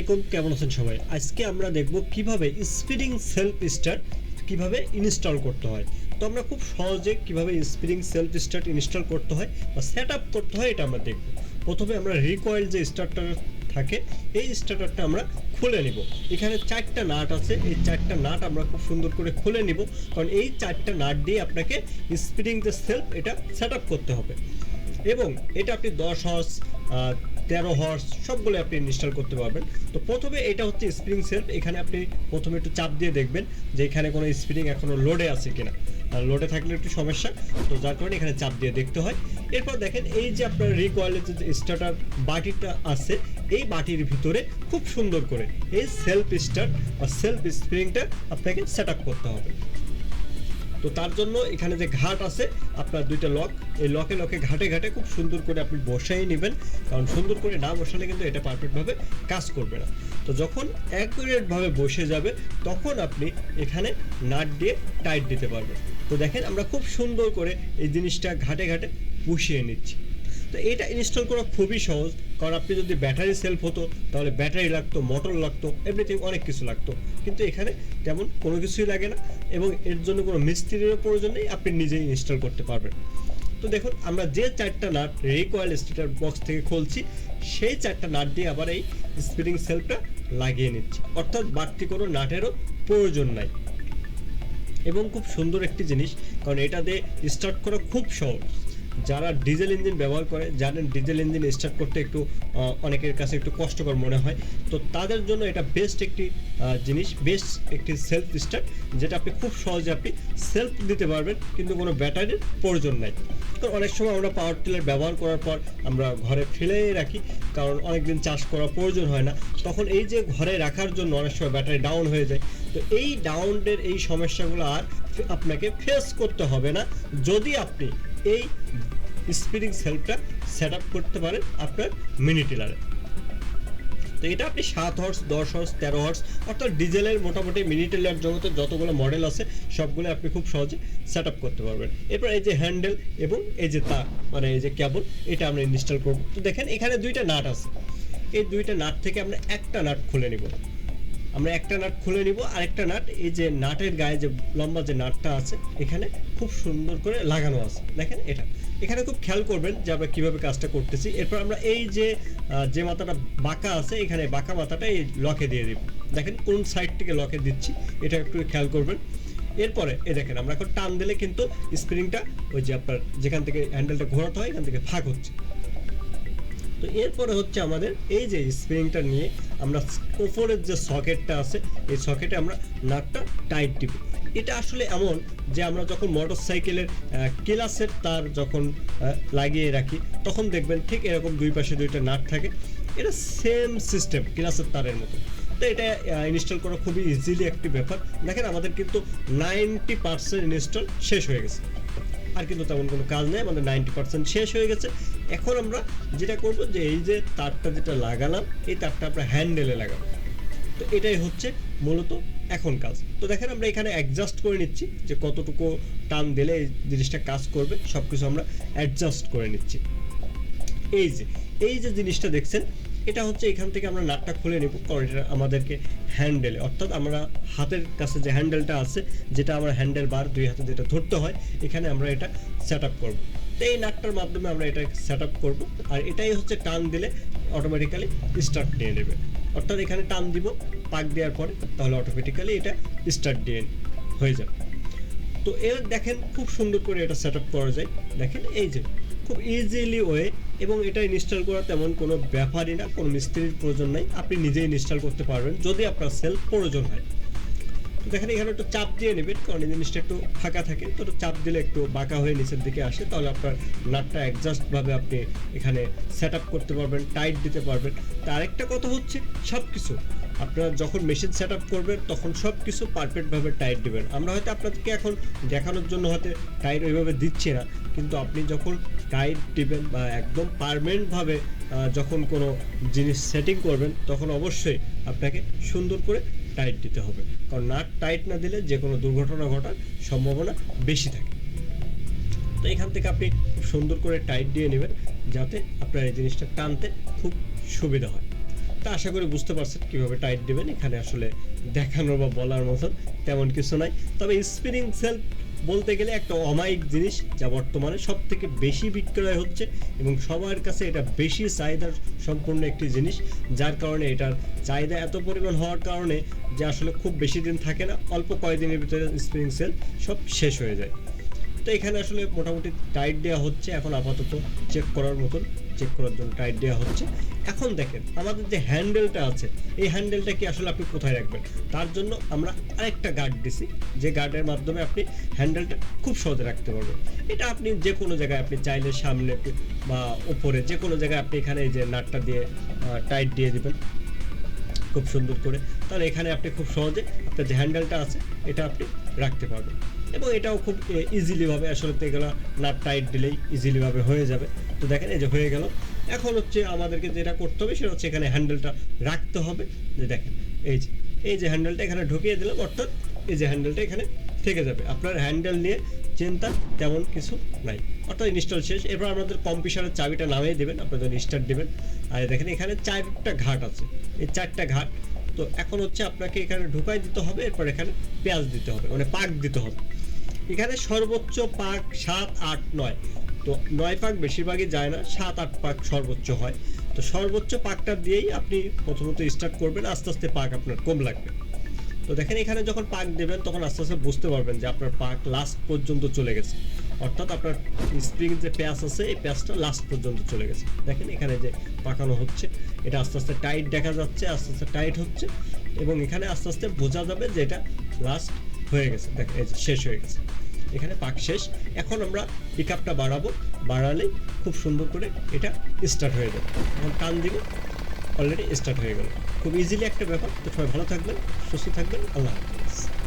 আলাইকুম, কেমন আছেন সবাই? আজকে আমরা দেখব কীভাবে স্পিডিং সেলফ স্টার্ট কীভাবে ইনস্টল করতে হয়। তো আমরা খুব সহজে কীভাবে স্পিডিং সেলফ স্টার্ট ইনস্টল করতে হয় বা সেট আপ করতে হয়, এটা আমরা দেখব। প্রথমে আমরা রিকয়েল যে স্টার্টার থাকে, এই স্টার্টারটা আমরা খুলে নিব। এখানে চারটা নাট আছে, এই চারটা নাট আমরা খুব সুন্দর করে খুলে নিব, কারণ এই চারটা নাট দিয়ে আপনাকে স্পিডিং যে সেলফ এটা সেট করতে হবে। এবং এটা আপনি দশ হর্স তেরো হর্স সবগুলো আপনি ইনস্টল করতে পারবেন। তো প্রথমে এটা হচ্ছে স্প্রিং সেলফ এখানে আপনি প্রথমে একটু চাপ দিয়ে দেখবেন যে এখানে কোনো স্প্রিং এখনও লোডে আছে কিনা। আর লোডে থাকলে একটু সমস্যা, তো যার কারণে এখানে চাপ দিয়ে দেখতে হয়। এরপর দেখেন, এই যে আপনার রিকয়েলের যে স্টার্টার বাটিটা আছে, এই বাটির ভিতরে খুব সুন্দর করে এই সেলফ স্টার্ট বা সেলফ স্প্রিংটা আপনাকে সেট করতে হবে। তো তার জন্য এখানে যে ঘাট আছে, আপনার দুইটা লক এই লকে লকে ঘাটে ঘাটে খুব সুন্দর করে আপনি বসাই নেবেন। কারণ সুন্দর করে না বসালে কিন্তু এটা পারফেক্টভাবে কাজ করবে না। তো যখন অ্যাকুরেটভাবে বসে যাবে, তখন আপনি এখানে নাট দিয়ে টাইট দিতে পারবেন। তো দেখেন আমরা খুব সুন্দর করে এই জিনিসটা ঘাটে ঘাটে বসিয়ে নিচ্ছি। তো এটা ইনস্টল করা খুবই সহজ। কারণ আপনি যদি ব্যাটারি সেলফ হতো, তাহলে ব্যাটারি লাগতো মোটর লাগতো এভরিথিং অনেক কিছু লাগতো। কিন্তু এখানে তেমন কোনো কিছুই লাগে না এবং এর জন্য কোনো মিস্ত্রিরও প্রয়োজন নেই, আপনি নিজেই ইনস্টল করতে পারবেন। তো দেখুন, আমরা যে চারটা নাট রিকয়েল স্টার্টার বক্স থেকে খুলছি, সেই চারটা নাট দিয়ে আবার এই স্পিডিং সেলফটা লাগিয়ে নিচ্ছি। অর্থাৎ বাড়তি কোনো নাটেরও প্রয়োজন নাই। এবং খুব সুন্দর একটি জিনিস, কারণ এটা দিয়ে স্টার্ট করা খুব সহজ। যারা ডিজেল ইঞ্জিন ব্যবহার করে, জানেন ডিজেল ইঞ্জিন স্টার্ট করতে একটু অনেকের কাছে একটু কষ্টকর মনে হয়। তো তাদের জন্য এটা বেস্ট একটি জিনিস বেস্ট একটি সেলফ স্টার্ট যেটা আপনি খুব সহজে আপনি সেলফ দিতে পারবেন, কিন্তু কোনো ব্যাটারির প্রয়োজন নাই। তো অনেক সময় আমরা পাওয়ার টিলার ব্যবহার করার পর আমরা ঘরে ফেলে রাখি, কারণ অনেকদিন চাষ করা প্রয়োজন হয় না। তখন এই যে ঘরে রাখার জন্য অনেক সময় ব্যাটারি ডাউন হয়ে যায়। তো এই ডাউনের এই সমস্যাগুলো আর আপনাকে ফেস করতে হবে না। যদি আপনি এই স্পিডিং সেলফটা সেট আপ করতে পারেন আপনার মিনি টিলারে তো এটা আপনি সাত হর্স দশ হর্স তেরো হর্স অর্থাৎ ডিজেলের মোটামুটি মিনি টিলার জগতে যতগুলো মডেল আছে, সবগুলো আপনি খুব সহজে সেট আপ করতে পারবেন। এরপর এই যে হ্যান্ডেল এবং এই যে তা মানে এই যে কেবল এটা আমরা ইনস্টল করব। তো দেখেন এখানে দুইটা নাট আছে। এই দুইটা নাট থেকে আমরা একটা নাট খুলে নিব। আমরা একটা নাট খুলে নিব, আরেকটা নাট, এই যে নাটের গায়ে যে লম্বা যে নাটটা আছে, এখানে খুব সুন্দর করে লাগানো আছে। দেখেন এটা। এখানে খুব খেয়াল করবেন যে আমরা কীভাবে কাজটা করতেছি। এরপর আমরা এই যে যে মাথাটা বাঁকা আছে, এখানে বাঁকা মাথাটা এই লকে দিয়ে দিব। দেখেন কোন সাইড থেকে লকে দিচ্ছি, এটা একটু খেয়াল করবেন। এরপরে, এই দেখেন, আমরা এখন টান দিলে কিন্তু স্প্রিংটা ওই যে আপনার যেখান থেকে হ্যান্ডেলটা ঘোরাতে হয়, এখান থেকে ফাঁক হচ্ছে। তো এরপরে হচ্ছে আমাদের এই যে স্প্রিংটা নিয়ে আমরা ওপরের যে সকেটটা আছে, এই সকেটে আমরা নাটটা টাইট দিব এটা আসলে এমন যে আমরা যখন মোটর সাইকেলের ক্লাসের তার যখন লাগিয়ে রাখি, তখন দেখবেন ঠিক এরকম দুই পাশে দুইটা নাট থাকে। এটা সেম সিস্টেম ক্লাসের তারের মতো। তো এটা ইনস্টল করা খুবই ইজিলি একটি ব্যাপার। দেখেন আমাদের কিন্তু নাইনটি পার্সেন্ট ইনস্টল শেষ হয়ে গেছে। আর কিন্তু তেমন কোনো কাজ নেই, আমাদের নাইনটি পার্সেন্ট শেষ হয়ে গেছে। এখন আমরা যেটা করব যে, এই যে তারটা যেটা লাগালাম, এই তারটা আমরা হ্যান্ডেলে লাগাবো। তো এটাই হচ্ছে মূলত এখন কাজ। তো দেখেন, আমরা এখানে অ্যাডজাস্ট করে নিচ্ছি যে কতটুকু টান দিলে এই জিনিসটা কাজ করবে সব কিছু আমরা অ্যাডজাস্ট করে নিচ্ছি। এই যে এই যে জিনিসটা দেখছেন এটা হচ্ছে এখান থেকে আমরা নাটটা খুলে নেব কারণ এটা আমাদেরকে হ্যান্ডেলে। অর্থাৎ আমরা হাতের কাছে যে হ্যান্ডেলটা আছে, যেটা আমরা হ্যান্ডেল বার দুই হাতে যেটা ধরতে হয়, এখানে আমরা এটা সেট আপ করব। তো এই নাটটার মাধ্যমে আমরা এটা সেট আপ করব, আর এটাই হচ্ছে টান দিলে অটোমেটিক্যালি স্টার্ট নিয়ে নেবে। অর্থাৎ এখানে টান দিব, পাক দেওয়ার পরে তাহলে অটোমেটিক্যালি এটা স্টার্ট দিয়ে হয়ে যাবে। তো এর দেখেন খুব সুন্দর করে এটা সেট আপ করা যায়। দেখেন এই যে, খুব ইজিলি ওয়ে এবং এটা ইনস্টল করা তেমন কোনো ব্যাপারই না, কোনো মিস্ত্রির প্রয়োজন নাই। আপনি নিজেই ইনস্টল করতে পারবেন, যদি আপনার সেলফ প্রয়োজন হয়। তো দেখেন, এখানে একটু চাপ দিয়ে নেবেন, কারণ এই জিনিসটা একটু ফাঁকা থাকে। তো চাপ দিলে একটু বাঁকা হয়ে নিচের দিকে আসে, তাহলে আপনার নাটটা অ্যাডজাস্টভাবে আপনি এখানে সেট আপ করতে পারবেন টাইট দিতে পারবেন। তো আরেকটা কথা হচ্ছে সব কিছু আপনারা যখন মেশিন সেট আপ করবেন, তখন সব কিছু পারফেক্টভাবে টাইট দিবেন। আমরা হয়তো আপনাদেরকে এখন দেখানোর জন্য হয়তো টাইট ওইভাবে দিচ্ছি না, কিন্তু আপনি যখন টাইট দিবেন বা একদম পারমানেন্টভাবে যখন কোনো জিনিস সেটিং করবেন, তখন অবশ্যই আপনাকে সুন্দর করে টাইট দিতে হবে। কারণ নাট টাইট না দিলে যে কোনো দুর্ঘটনা ঘটার সম্ভাবনা বেশি থাকে। তো এখান থেকে আপনি সুন্দর করে টাইট দিয়ে নেবেন, যাতে আপনার এই জিনিসটা টানতে খুব সুবিধা হয়। তা আশা করি বুঝতে পারছেন কীভাবে টাইট দেবেন। এখানে আসলে দেখানোর বা বলার মতন তেমন কিছু নাই। তবে স্পিনিং সেলফ বলতে গেলে একটা অমায়িক জিনিস যা বর্তমানে সব থেকে বেশি বিক্রয় হচ্ছে এবং সবার কাছে এটা বেশি চাহিদার সম্পূর্ণ একটি জিনিস, যার কারণে এটার চাহিদা এত পরিমাণ হওয়ার কারণে যে আসলে খুব বেশি দিন থাকে না, অল্প কয়েকদিনের ভিতরে স্প্রিং সেল সব শেষ হয়ে যায়। তো এখানে আসলে মোটামুটি টাইট দেওয়া হচ্ছে, এখন আপাতত চেক করার মতন। চেক করার জন্য টাইট দেওয়া হচ্ছে। এখন দেখেন, আমাদের যে হ্যান্ডেলটা আছে, এই হ্যান্ডেলটা কি আসলে আপনি কোথায় রাখবেন? তার জন্য আমরা আরেকটা গার্ড দিছি, যে গার্ডের মাধ্যমে আপনি হ্যান্ডেলটা খুব সহজে রাখতে পারবেন। এটা আপনি যে কোনো জায়গায় আপনি চাইলে সামনে বা ওপরে যে কোনো জায়গায় আপনি এখানে এই যে নাটটা দিয়ে টাইট দিয়ে দিবেন। খুব সুন্দর করে। তাহলে এখানে আপনি খুব সহজে আপনার যে হ্যান্ডেলটা আছে, এটা আপনি রাখতে পারবেন। এবং এটাও খুব ইজিলিভাবে আসলে এগুলো নাট টাইট দিলেই ইজিলিভাবে হয়ে যাবে। তো দেখেন, এই যে হয়ে গেল। এখন হচ্ছে আমাদেরকে যেটা করতে হবে, সেটা হচ্ছে এখানে হ্যান্ডেলটা রাখতে হবে। যে দেখেন, এই যে এই যে হ্যান্ডেলটা এখানে ঢুকিয়ে দিলাম, অর্থাৎ এই যে হ্যান্ডেলটা এখানে থেকে যাবে। আপনার হ্যান্ডেল নিয়ে চিন্তা তেমন কিছু নাই। অর্থাৎ ইনস্টল শেষ। এরপর আমাদের কম্পিউটারের চাবিটা নামিয়ে দেবেন যখন স্টার্ট দেবেন। আর দেখেন, এখানে চারটা ঘাট আছে। এই চারটা ঘাট। তো এখন হচ্ছে আপনাকে এখানে ঢুকাই দিতে হবে, এরপর এখানে পেঁয়াজ দিতে হবে মানে পাক দিতে হবে। এখানে সর্বোচ্চ পাক সাত, আট, নয়। তো নয় পাক বেশিরভাগই যায় না, সাত, আট পাক সর্বোচ্চ হয়। তো সর্বোচ্চ পাকটা দিয়েই আপনি প্রথমত স্টার্ট করবেন, আস্তে আস্তে পাক আপনার কম লাগবে। তো দেখেন, এখানে যখন পাক দেবেন, তখন আস্তে আস্তে বুঝতে পারবেন যে আপনার পাক লাস্ট পর্যন্ত চলে গেছে। অর্থাৎ আপনার স্প্রিং যে প্যাচ আছে, এই প্যাচটা লাস্ট পর্যন্ত চলে গেছে। দেখেন, এখানে যে পাকানো হচ্ছে, এটা আস্তে আস্তে টাইট দেখা যাচ্ছে, আস্তে আস্তে টাইট হচ্ছে এবং এখানে আস্তে আস্তে বোঝা যাবে যে এটা লাস্ট হয়ে গেছে, দেখ শেষ হয়ে গেছে। এখানে পাক শেষ। এখন আমরা পিক আপটা বাড়াবো বাড়ালেই খুব সুন্দর করে এটা স্টার্ট হয়ে যাবে। এখন টান দিব অলরেডি স্টার্ট হয়ে গেল। খুব ইজিলি একটা ব্যাপার। তো সবাই ভালো থাকবেন, সুস্থ থাকবেন, আল্লাহ হাফিজ।